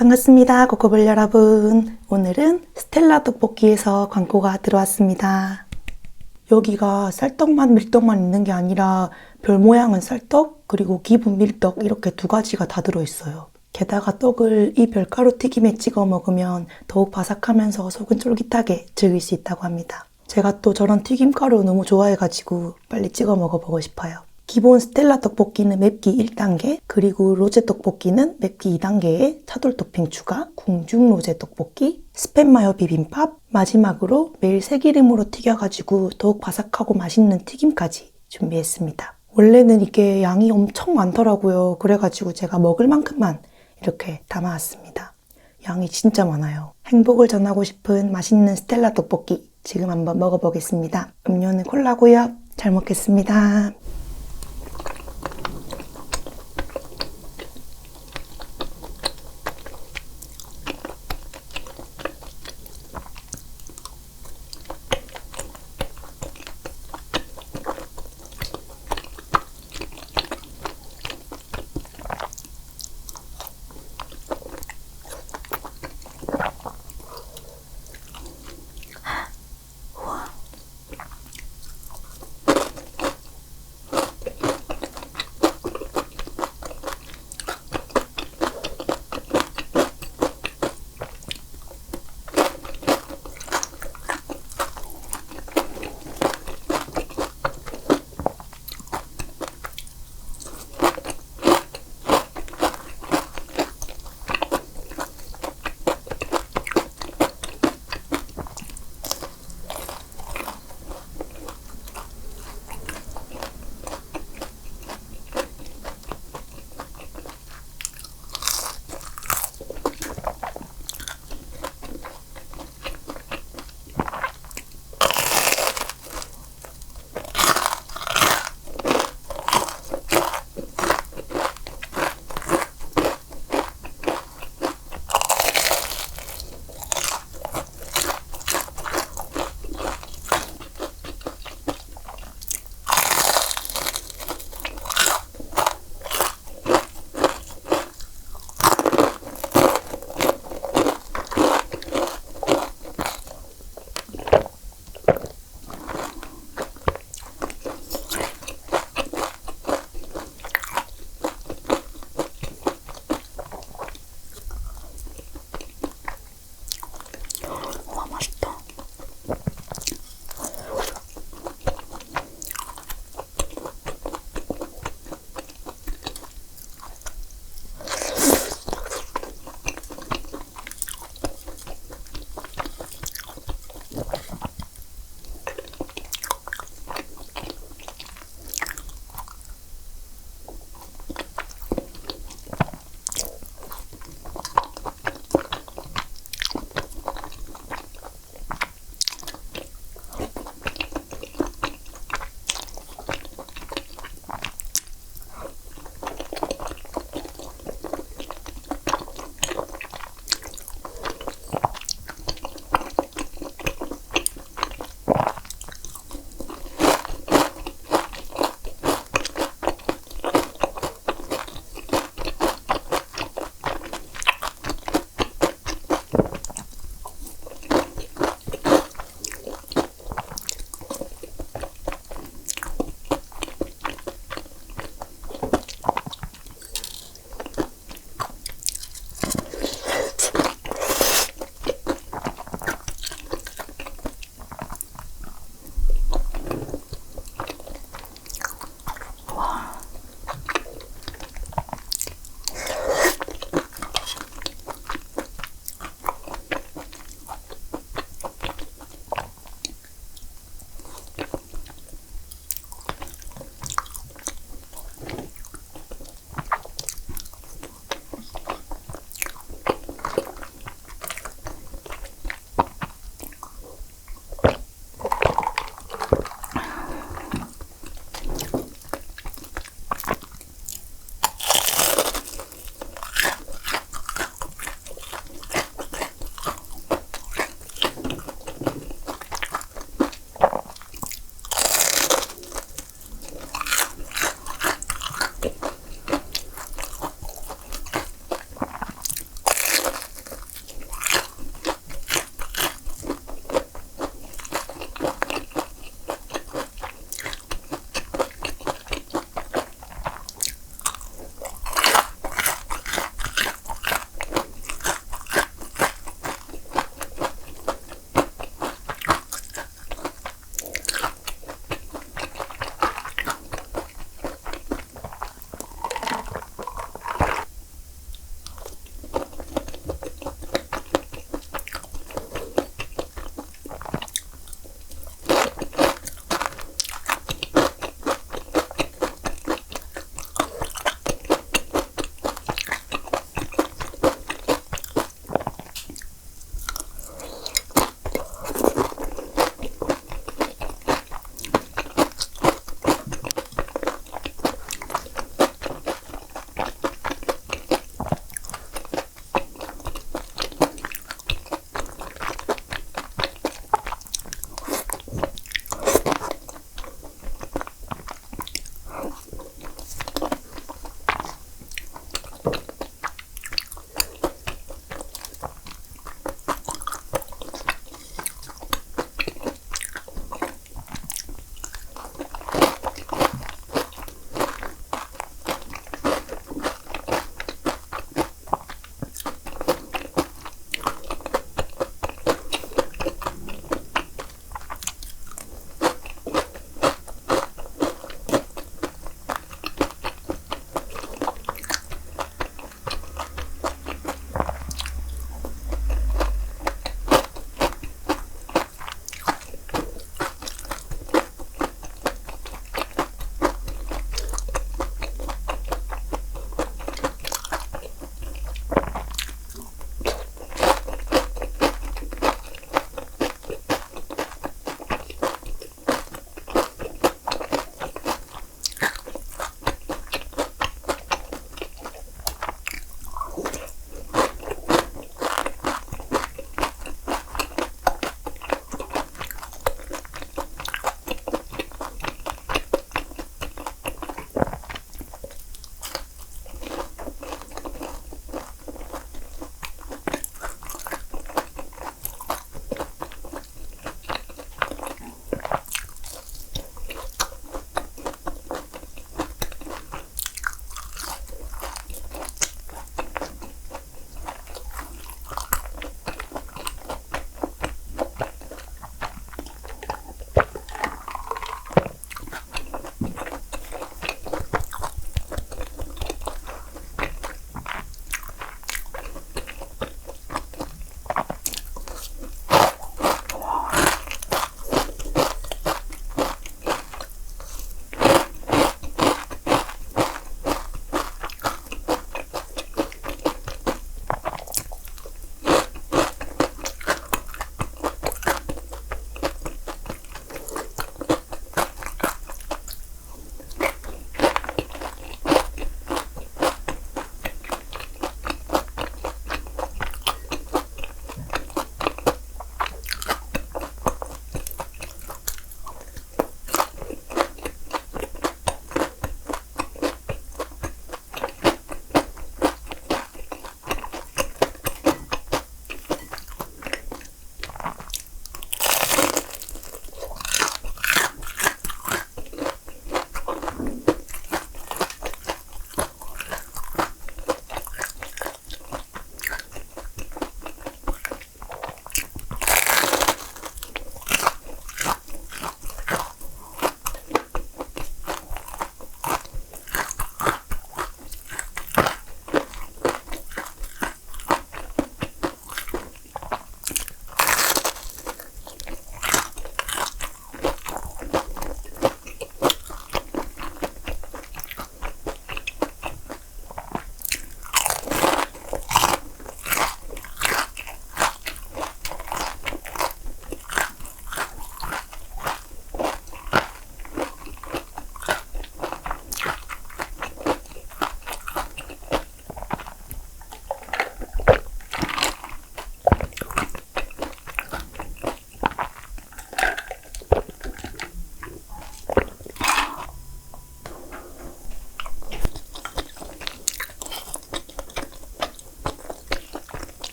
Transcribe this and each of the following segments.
반갑습니다. 코코볼 여러분. 오늘은 스텔라 떡볶이에서 광고가 들어왔습니다. 여기가 쌀떡만 밀떡만 있는 게 아니라 별 모양은 쌀떡 그리고 기본 밀떡 이렇게 두 가지가 다 들어있어요. 게다가 떡을 이 별가루 튀김에 찍어 먹으면 더욱 바삭하면서 속은 쫄깃하게 즐길 수 있다고 합니다. 제가 또 저런 튀김가루 너무 좋아해가지고 빨리 찍어 먹어보고 싶어요. 기본 스텔라 떡볶이는 맵기 1단계, 그리고 로제 떡볶이는 맵기 2단계에 차돌 토핑 추가, 궁중 로제 떡볶이, 스팸 마요 비빔밥, 마지막으로 매일 새기름으로 튀겨가지고 더욱 바삭하고 맛있는 튀김까지 준비했습니다. 원래는 이게 양이 엄청 많더라고요. 그래가지고 제가 먹을 만큼만 이렇게 담아왔습니다. 양이 진짜 많아요. 행복을 전하고 싶은 맛있는 스텔라 떡볶이 지금 한번 먹어보겠습니다. 음료는 콜라고요. 잘 먹겠습니다.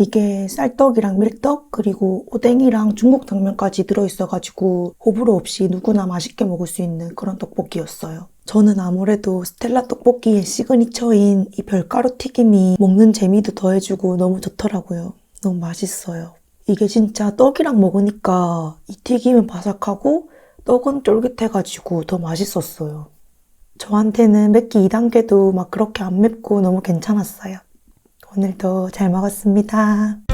이게 쌀떡이랑 밀떡 그리고 오뎅이랑 중국 당면까지 들어있어가지고 호불호 없이 누구나 맛있게 먹을 수 있는 그런 떡볶이였어요. 저는 아무래도 스텔라 떡볶이의 시그니처인 이 별가루 튀김이 먹는 재미도 더해주고 너무 좋더라고요. 너무 맛있어요. 이게 진짜 떡이랑 먹으니까 이 튀김은 바삭하고 떡은 쫄깃해가지고 더 맛있었어요. 저한테는 맵기 2단계도 막 그렇게 안 맵고 너무 괜찮았어요. 오늘도 잘 먹었습니다.